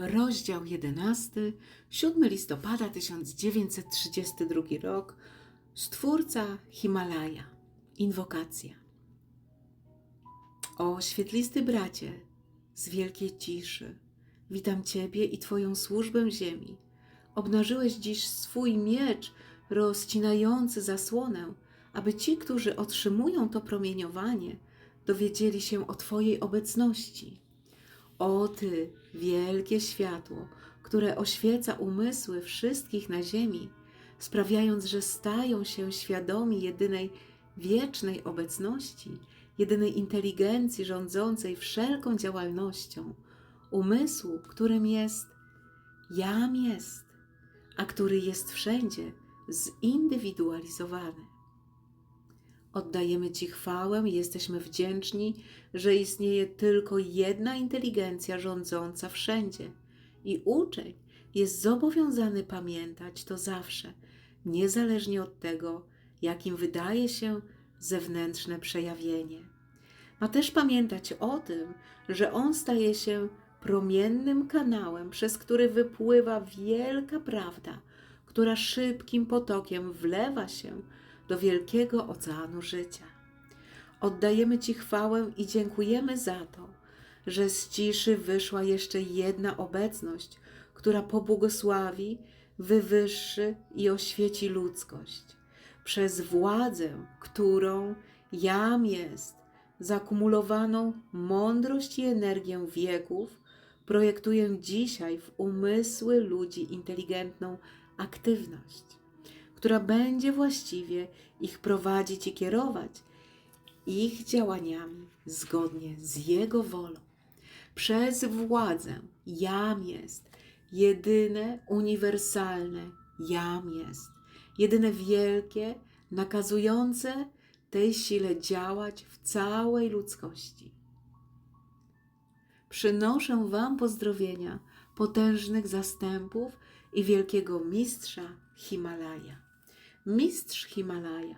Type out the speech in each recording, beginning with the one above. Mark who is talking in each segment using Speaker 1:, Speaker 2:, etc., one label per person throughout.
Speaker 1: rozdział 11, 7 listopada 1932 rok, Stwórca Himalaja, inwokacja. O świetlisty bracie, z wielkiej ciszy, witam Ciebie i Twoją służbę ziemi. Obnażyłeś dziś swój miecz rozcinający zasłonę, aby ci, którzy otrzymują to promieniowanie, dowiedzieli się o Twojej obecności. O Ty, wielkie światło, które oświeca umysły wszystkich na ziemi, sprawiając, że stają się świadomi jedynej wiecznej obecności, jedynej inteligencji rządzącej wszelką działalnością, umysłu, którym jest Jam jest, a który jest wszędzie zindywidualizowany. Oddajemy Ci chwałę i jesteśmy wdzięczni, że istnieje tylko jedna inteligencja rządząca wszędzie i uczeń jest zobowiązany pamiętać to zawsze, niezależnie od tego, jakim wydaje się zewnętrzne przejawienie. Ma też pamiętać o tym, że on staje się promiennym kanałem, przez który wypływa wielka prawda, która szybkim potokiem wlewa się do wielkiego oceanu życia. Oddajemy Ci chwałę i dziękujemy za to, że z ciszy wyszła jeszcze jedna obecność, która pobłogosławi, wywyższy i oświeci ludzkość. Przez władzę, którą jam jest, zakumulowaną mądrość i energię wieków, projektuję dzisiaj w umysły ludzi inteligentną aktywność która będzie właściwie ich prowadzić i kierować ich działaniami zgodnie z Jego wolą. Przez władzę Jam jest, jedyne uniwersalne Jam jest, jedyne wielkie, nakazujące tej sile działać w całej ludzkości. Przynoszę Wam pozdrowienia potężnych zastępów i wielkiego mistrza Himalaja mistrz Himalaja.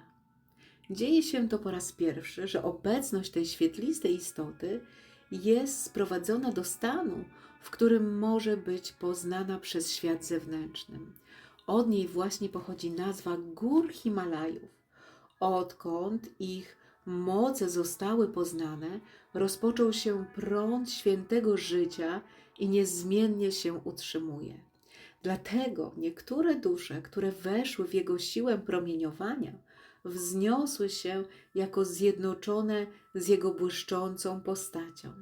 Speaker 1: Dzieje się to po raz pierwszy, że obecność tej świetlistej istoty jest sprowadzona do stanu, w którym może być poznana przez świat zewnętrzny. Od niej właśnie pochodzi nazwa gór Himalajów. Odkąd ich moce zostały poznane, rozpoczął się prąd świętego życia i niezmiennie się utrzymuje. Dlatego niektóre dusze, które weszły w jego siłę promieniowania, wzniosły się jako zjednoczone z jego błyszczącą postacią.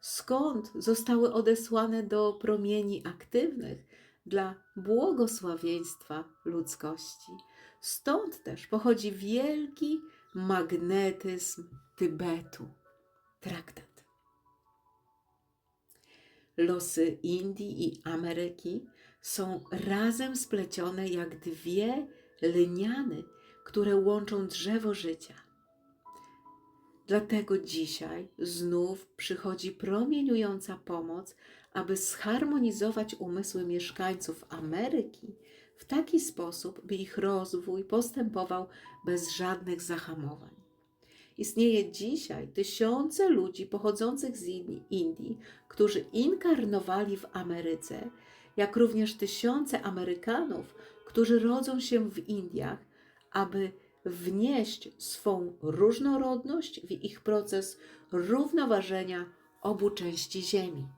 Speaker 1: Skąd zostały odesłane do promieni aktywnych dla błogosławieństwa ludzkości. Stąd też pochodzi wielki magnetyzm Tybetu. Traktat. Losy Indii i Ameryki są razem splecione jak dwie lniany, które łączą drzewo życia. Dlatego dzisiaj znów przychodzi promieniująca pomoc, aby zharmonizować umysły mieszkańców Ameryki w taki sposób, by ich rozwój postępował bez żadnych zahamowań. Istnieje dzisiaj tysiące ludzi pochodzących z Indii, którzy inkarnowali w Ameryce jak również tysiące Amerykanów, którzy rodzą się w Indiach, aby wnieść swą różnorodność w ich proces równoważenia obu części Ziemi.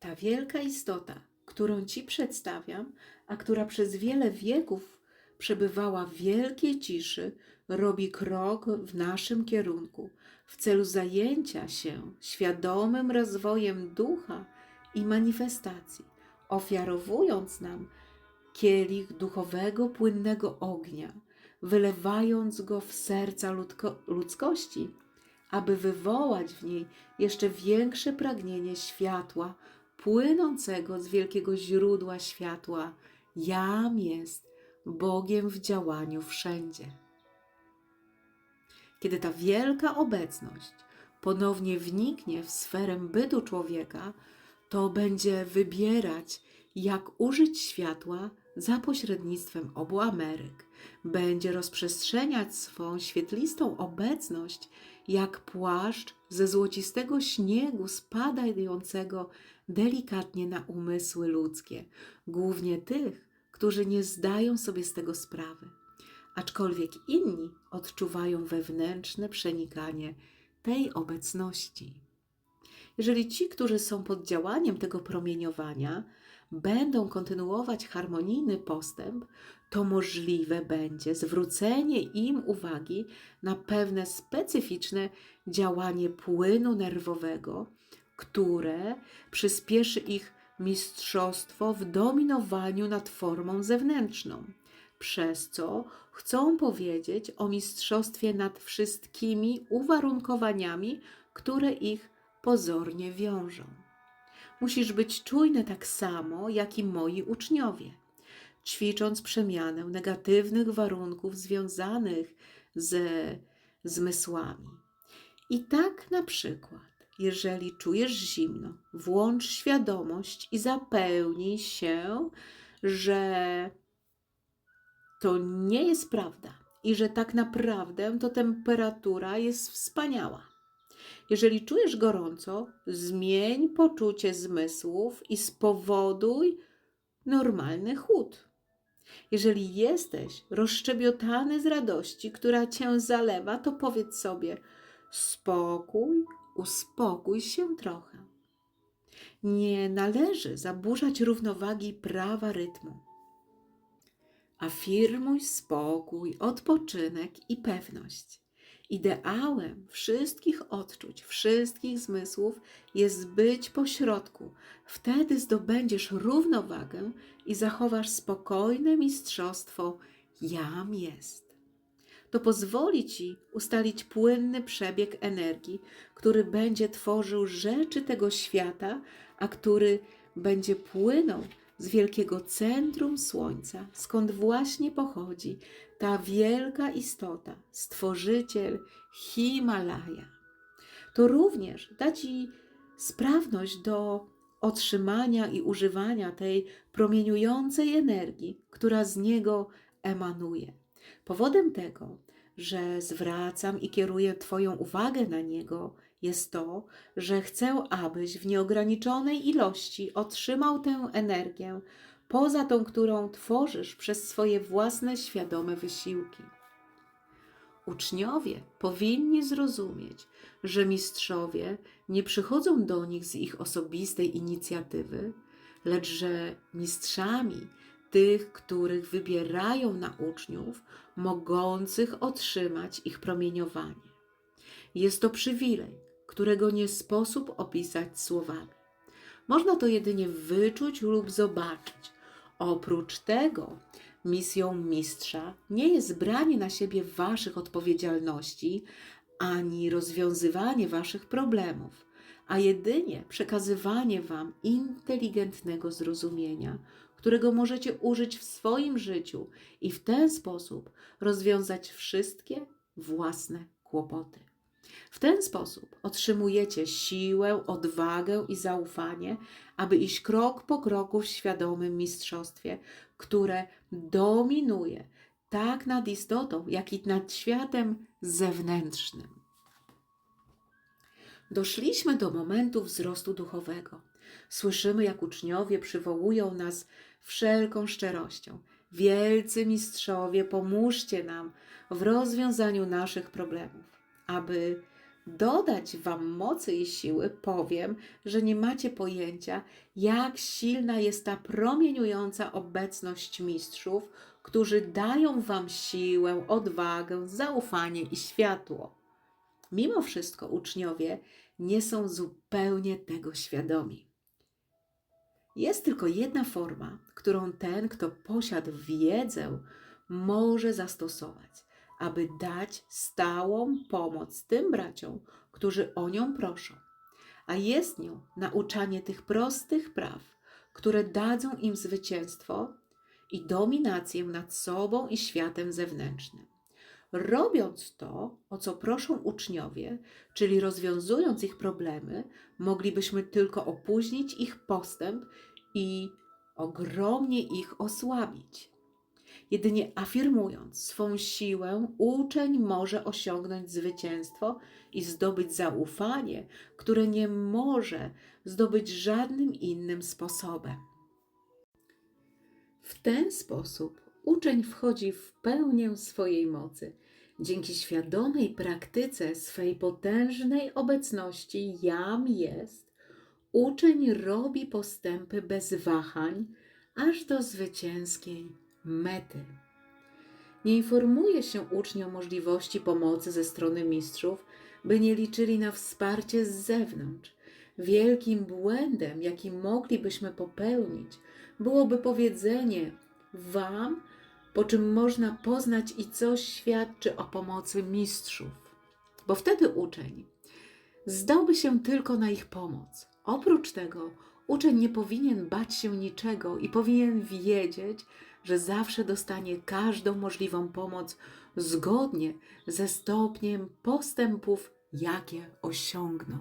Speaker 1: Ta wielka istota, którą Ci przedstawiam, a która przez wiele wieków przebywała w wielkiej ciszy, robi krok w naszym kierunku w celu zajęcia się świadomym rozwojem ducha i manifestacji, ofiarowując nam kielich duchowego, płynnego ognia, wylewając go w serca ludzkości, aby wywołać w niej jeszcze większe pragnienie światła, płynącego z wielkiego źródła światła. Jam jest Bogiem w działaniu wszędzie. Kiedy ta wielka obecność ponownie wniknie w sferę bytu człowieka, to będzie wybierać, jak użyć światła za pośrednictwem obu Ameryk. Będzie rozprzestrzeniać swą świetlistą obecność jak płaszcz ze złocistego śniegu spadającego delikatnie na umysły ludzkie, głównie tych, którzy nie zdają sobie z tego sprawy, aczkolwiek inni odczuwają wewnętrzne przenikanie tej obecności. Jeżeli ci, którzy są pod działaniem tego promieniowania, będą kontynuować harmonijny postęp, to możliwe będzie zwrócenie im uwagi na pewne specyficzne działanie płynu nerwowego, które przyspieszy ich mistrzostwo w dominowaniu nad formą zewnętrzną, przez co chcą powiedzieć o mistrzostwie nad wszystkimi uwarunkowaniami, które ich pozornie wiążą. Musisz być czujny tak samo, jak i moi uczniowie, ćwicząc przemianę negatywnych warunków związanych ze zmysłami. I tak na przykład, jeżeli czujesz zimno, włącz świadomość i zapełnij się, że to nie jest prawda i że tak naprawdę to temperatura jest wspaniała. Jeżeli czujesz gorąco, zmień poczucie zmysłów i spowoduj normalny chłód. Jeżeli jesteś rozszczebiotany z radości, która cię zalewa, to powiedz sobie: spokój, uspokój się trochę. Nie należy zaburzać równowagi prawa rytmu. Afirmuj spokój, odpoczynek i pewność. Ideałem wszystkich odczuć, wszystkich zmysłów jest być pośrodku. Wtedy zdobędziesz równowagę i zachowasz spokojne mistrzostwo jam jest. To pozwoli ci ustalić płynny przebieg energii, który będzie tworzył rzeczy tego świata, a który będzie płynął z wielkiego centrum Słońca, skąd właśnie pochodzi ta wielka istota, stworzyciel Himalaja. To również da Ci sprawność do otrzymania i używania tej promieniującej energii, która z niego emanuje. Powodem tego, że zwracam i kieruję Twoją uwagę na niego, jest to, że chcę, abyś w nieograniczonej ilości otrzymał tę energię, poza tą, którą tworzysz przez swoje własne świadome wysiłki. Uczniowie powinni zrozumieć, że mistrzowie nie przychodzą do nich z ich osobistej inicjatywy, lecz że mistrzami tych, których wybierają na uczniów, mogących otrzymać ich promieniowanie. Jest to przywilej, którego nie sposób opisać słowami. Można to jedynie wyczuć lub zobaczyć. Oprócz tego, misją mistrza nie jest branie na siebie waszych odpowiedzialności ani rozwiązywanie waszych problemów, a jedynie przekazywanie wam inteligentnego zrozumienia, którego możecie użyć w swoim życiu i w ten sposób rozwiązać wszystkie własne kłopoty. W ten sposób otrzymujecie siłę, odwagę i zaufanie, aby iść krok po kroku w świadomym mistrzostwie, które dominuje tak nad istotą, jak i nad światem zewnętrznym. Doszliśmy do momentu wzrostu duchowego. Słyszymy, jak uczniowie przywołują nas wszelką szczerością. Wielcy mistrzowie, pomóżcie nam w rozwiązaniu naszych problemów. Aby dodać Wam mocy i siły, powiem, że nie macie pojęcia, jak silna jest ta promieniująca obecność mistrzów, którzy dają Wam siłę, odwagę, zaufanie i światło. Mimo wszystko uczniowie nie są zupełnie tego świadomi. Jest tylko jedna forma, którą ten, kto posiadł wiedzę, może zastosować, aby dać stałą pomoc tym braciom, którzy o nią proszą. A jest nią nauczanie tych prostych praw, które dadzą im zwycięstwo i dominację nad sobą i światem zewnętrznym. Robiąc to, o co proszą uczniowie, czyli rozwiązując ich problemy, moglibyśmy tylko opóźnić ich postęp i ogromnie ich osłabić. Jedynie afirmując swą siłę, uczeń może osiągnąć zwycięstwo i zdobyć zaufanie, które nie może zdobyć żadnym innym sposobem. W ten sposób uczeń wchodzi w pełnię swojej mocy. Dzięki świadomej praktyce swej potężnej obecności jam jest, uczeń robi postępy bez wahań, aż do zwycięskiej mety. Nie informuje się uczniom o możliwości pomocy ze strony mistrzów, by nie liczyli na wsparcie z zewnątrz. Wielkim błędem, jaki moglibyśmy popełnić, byłoby powiedzenie Wam, po czym można poznać i coś świadczy o pomocy mistrzów. Bo wtedy uczeń zdałby się tylko na ich pomoc. Oprócz tego, uczeń nie powinien bać się niczego i powinien wiedzieć, że zawsze dostanie każdą możliwą pomoc zgodnie ze stopniem postępów, jakie osiągną.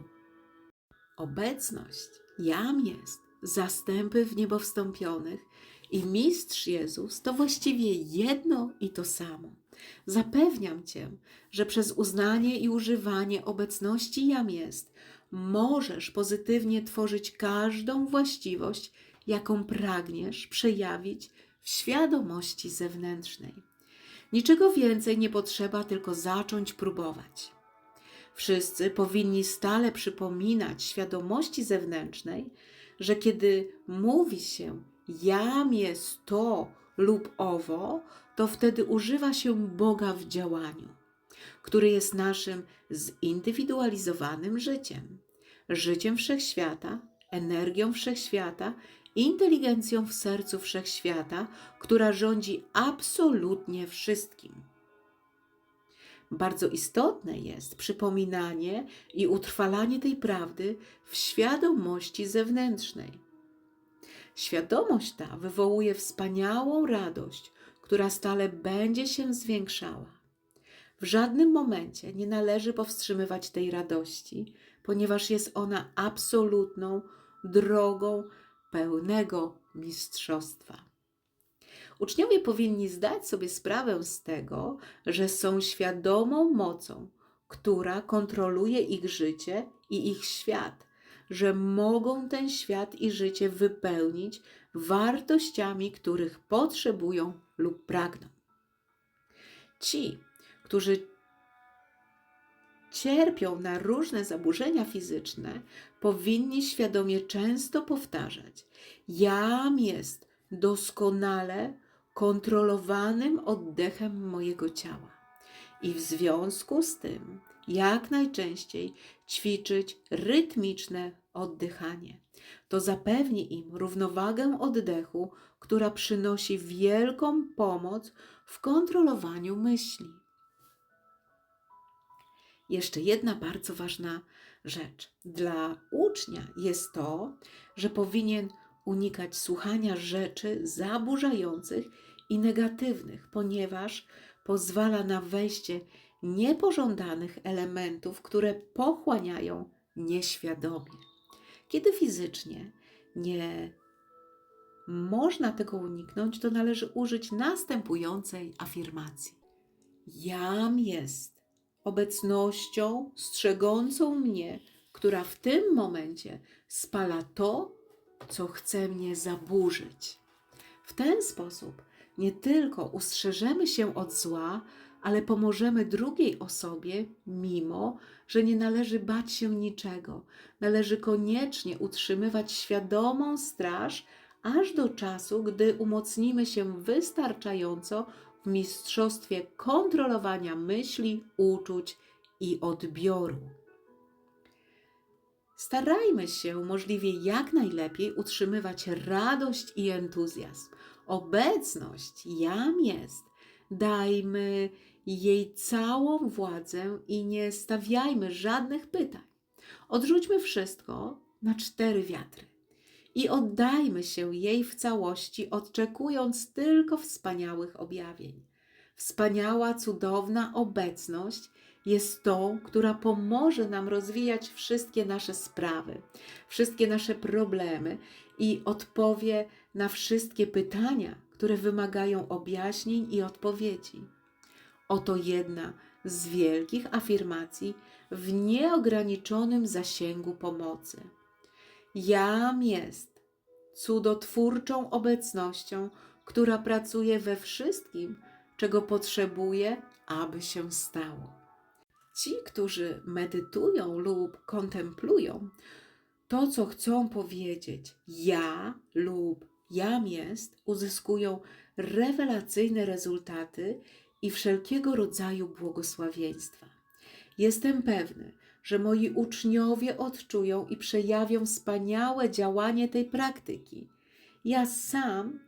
Speaker 1: Obecność jam jest, zastępy w niebo wstąpionych i Mistrz Jezus to właściwie jedno i to samo. Zapewniam Cię, że przez uznanie i używanie obecności jam jest, możesz pozytywnie tworzyć każdą właściwość, jaką pragniesz przejawić w świadomości zewnętrznej. Niczego więcej nie potrzeba, tylko zacząć próbować. Wszyscy powinni stale przypominać świadomości zewnętrznej, że kiedy mówi się jam jest to lub owo, to wtedy używa się Boga w działaniu, który jest naszym zindywidualizowanym życiem, życiem wszechświata, energią wszechświata, inteligencją w sercu wszechświata, która rządzi absolutnie wszystkim. Bardzo istotne jest przypominanie i utrwalanie tej prawdy w świadomości zewnętrznej. Świadomość ta wywołuje wspaniałą radość, która stale będzie się zwiększała. W żadnym momencie nie należy powstrzymywać tej radości, ponieważ jest ona absolutną drogą pełnego mistrzostwa. Uczniowie powinni zdać sobie sprawę z tego, że są świadomą mocą, która kontroluje ich życie i ich świat, że mogą ten świat i życie wypełnić wartościami, których potrzebują lub pragną. Ci, którzy cierpią na różne zaburzenia fizyczne, powinni świadomie często powtarzać: Jam jest doskonale kontrolowanym oddechem mojego ciała. I w związku z tym, jak najczęściej ćwiczyć rytmiczne oddychanie. To zapewni im równowagę oddechu, która przynosi wielką pomoc w kontrolowaniu myśli. Jeszcze jedna bardzo ważna rzecz. Dla ucznia jest to, że powinien unikać słuchania rzeczy zaburzających i negatywnych, ponieważ pozwala na wejście niepożądanych elementów, które pochłaniają nieświadomie. Kiedy fizycznie nie można tego uniknąć, to należy użyć następującej afirmacji: Jam jest obecnością strzegącą mnie, która w tym momencie spala to, co chce mnie zaburzyć. W ten sposób nie tylko ustrzeżemy się od zła, ale pomożemy drugiej osobie, mimo że nie należy bać się niczego. Należy koniecznie utrzymywać świadomą straż, aż do czasu, gdy umocnimy się wystarczająco w mistrzostwie kontrolowania myśli, uczuć i odbioru. Starajmy się możliwie jak najlepiej utrzymywać radość i entuzjazm. Obecność jam jest. Dajmy jej całą władzę i nie stawiajmy żadnych pytań. Odrzućmy wszystko na cztery wiatry i oddajmy się jej w całości, oczekując tylko wspaniałych objawień. Wspaniała, cudowna obecność jest tą, która pomoże nam rozwijać wszystkie nasze sprawy, wszystkie nasze problemy i odpowie na wszystkie pytania, które wymagają objaśnień i odpowiedzi. Oto jedna z wielkich afirmacji w nieograniczonym zasięgu pomocy. Jam jest cudotwórczą obecnością, która pracuje we wszystkim, czego potrzebuje, aby się stało. Ci, którzy medytują lub kontemplują to, co chcą powiedzieć, ja lub jam jest, uzyskują rewelacyjne rezultaty i wszelkiego rodzaju błogosławieństwa. Jestem pewny, że moi uczniowie odczują i przejawią wspaniałe działanie tej praktyki. Ja sam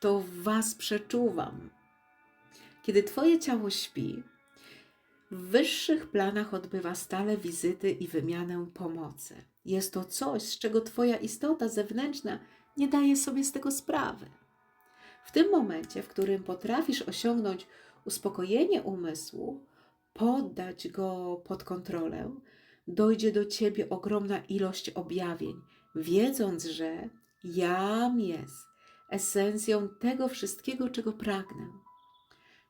Speaker 1: to w Was przeczuwam. Kiedy Twoje ciało śpi, w wyższych planach odbywa stale wizyty i wymianę pomocy. Jest to coś, z czego Twoja istota zewnętrzna nie daje sobie z tego sprawy. W tym momencie, w którym potrafisz osiągnąć uspokojenie umysłu, poddać go pod kontrolę, dojdzie do ciebie ogromna ilość objawień, wiedząc, że jam jest esencją tego wszystkiego, czego pragnę.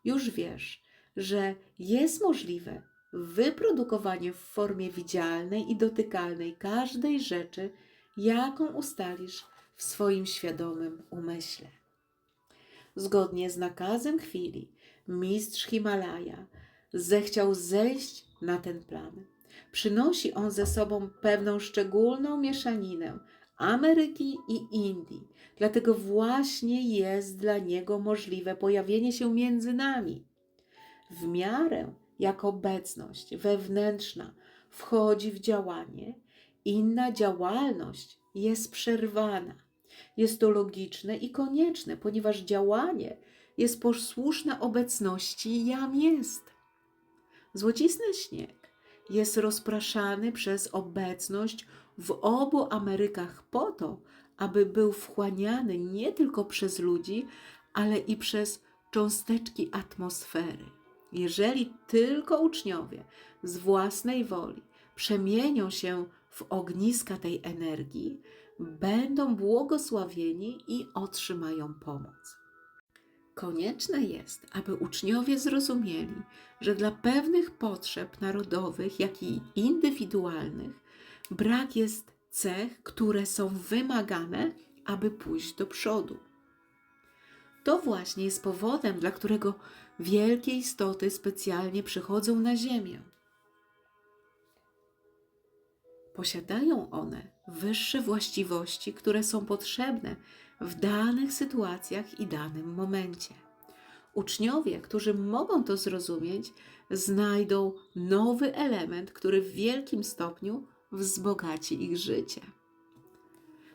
Speaker 1: Już wiesz, że jest możliwe wyprodukowanie w formie widzialnej i dotykalnej każdej rzeczy, jaką ustalisz w swoim świadomym umyśle. Zgodnie z nakazem chwili, mistrz Himalaja zechciał zejść na ten plan. Przynosi on ze sobą pewną szczególną mieszaninę Ameryki i Indii. Dlatego właśnie jest dla niego możliwe pojawienie się między nami. W miarę jak obecność wewnętrzna wchodzi w działanie, inna działalność jest przerwana. Jest to logiczne i konieczne, ponieważ działanie jest posłuszne obecności jam jest. Złocisty śnieg jest rozpraszany przez obecność w obu Amerykach po to, aby był wchłaniany nie tylko przez ludzi, ale i przez cząsteczki atmosfery. Jeżeli tylko uczniowie z własnej woli przemienią się w ogniska tej energii, będą błogosławieni i otrzymają pomoc. Konieczne jest, aby uczniowie zrozumieli, że dla pewnych potrzeb narodowych, jak i indywidualnych, brak jest cech, które są wymagane, aby pójść do przodu. To właśnie jest powodem, dla którego wielkie istoty specjalnie przychodzą na Ziemię. Posiadają one wyższe właściwości, które są potrzebne w danych sytuacjach i danym momencie. Uczniowie, którzy mogą to zrozumieć, znajdą nowy element, który w wielkim stopniu wzbogaci ich życie.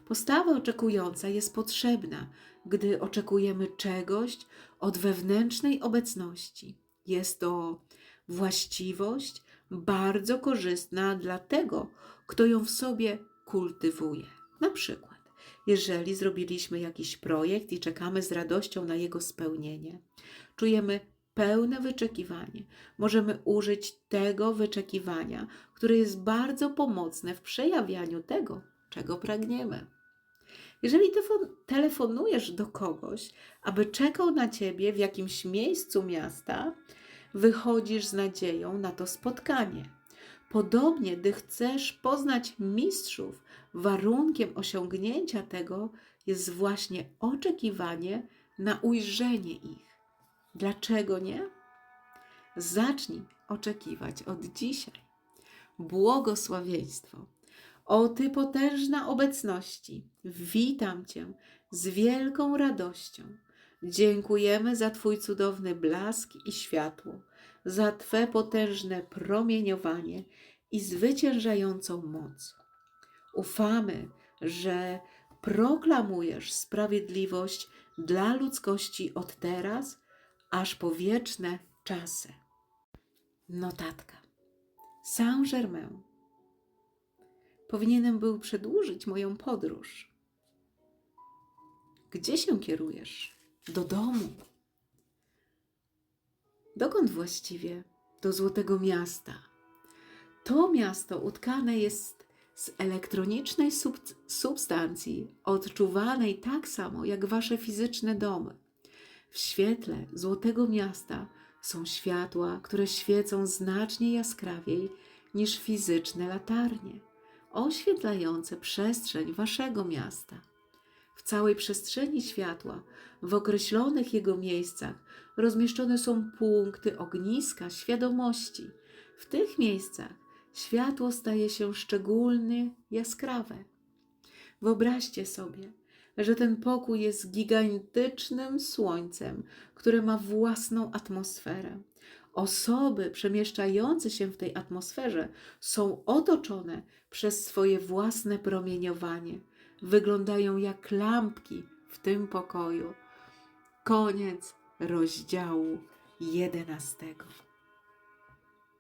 Speaker 1: Postawa oczekująca jest potrzebna, gdy oczekujemy czegoś od wewnętrznej obecności. Jest to właściwość bardzo korzystna dla tego, kto ją w sobie kultywuje. Na przykład, jeżeli zrobiliśmy jakiś projekt i czekamy z radością na jego spełnienie, czujemy pełne wyczekiwanie. Możemy użyć tego wyczekiwania, które jest bardzo pomocne w przejawianiu tego, czego pragniemy. Jeżeli telefonujesz do kogoś, aby czekał na ciebie w jakimś miejscu miasta, wychodzisz z nadzieją na to spotkanie. Podobnie, gdy chcesz poznać mistrzów, warunkiem osiągnięcia tego jest właśnie oczekiwanie na ujrzenie ich. Dlaczego nie? Zacznij oczekiwać od dzisiaj. Błogosławieństwo. O Ty potężna obecności, witam Cię z wielką radością. Dziękujemy za Twój cudowny blask i światło, za Twe potężne promieniowanie i zwyciężającą moc. Ufamy, że proklamujesz sprawiedliwość dla ludzkości od teraz aż po wieczne czasy. Notatka. Saint-Germain. Powinienem był przedłużyć moją podróż. Gdzie się kierujesz? Do domu. Dokąd właściwie? Do Złotego Miasta. To miasto utkane jest z elektronicznej sub substancji, odczuwanej tak samo jak wasze fizyczne domy. W świetle złotego miasta są światła, które świecą znacznie jaskrawiej niż fizyczne latarnie, oświetlające przestrzeń waszego miasta. Całej przestrzeni światła, w określonych jego miejscach, rozmieszczone są punkty ogniska świadomości. W tych miejscach światło staje się szczególnie jaskrawe. Wyobraźcie sobie, że ten pokój jest gigantycznym słońcem, które ma własną atmosferę. Osoby przemieszczające się w tej atmosferze są otoczone przez swoje własne promieniowanie. Wyglądają jak lampki w tym pokoju. Koniec rozdziału jedenastego.